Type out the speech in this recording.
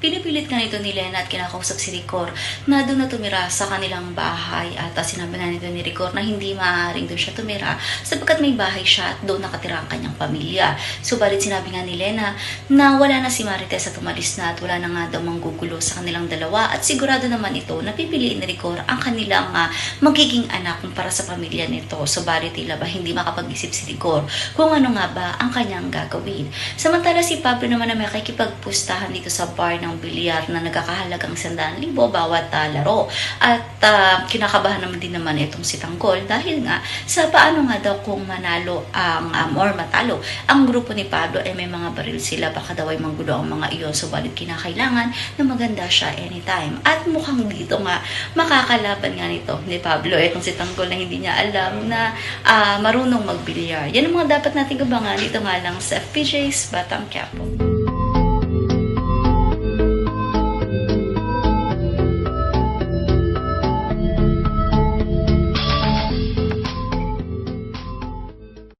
Pinipilit nga nito ni Lena at kinakausap si Ricor na doon na tumira sa kanilang bahay at uh, sinabi nga nito ni Ricor na hindi maaaring doon siya tumira sapagkat may bahay siya at doon nakatira ang kanyang pamilya. Subalit sinabi nga ni Lena na wala na si Marites at umalis na at wala na nga daw manggugulo sa kanilang dalawa at sigurado naman ito na pipiliin ni Ricor ang kanilang uh, magiging anak kumpara sa pamilya nito. Subalit tila ba hindi makapag-isip si Ricor kung ano nga ba ang kanyang gagawin. Samantala si Pablo naman na makikipagpustahan dito sa bar ng bilyar na nagkakahalagang 100,000 bawat uh, laro. At uh, kinakabahan naman din naman itong si Tanggol dahil nga sa paano nga daw kung manalo ang um, or matalo ang grupo ni Pablo ay may mga baril sila baka daw ay manggulo ang mga iyon subalit kinakailangan na maganda siya anytime. At mukhang dito nga makakalaban nga nito ni Pablo itong si Tanggol na hindi niya alam na uh, marunong magbilyar. Yan ang mga dapat nating abangan dito nga lang sa FPJ's Batang Quiapo.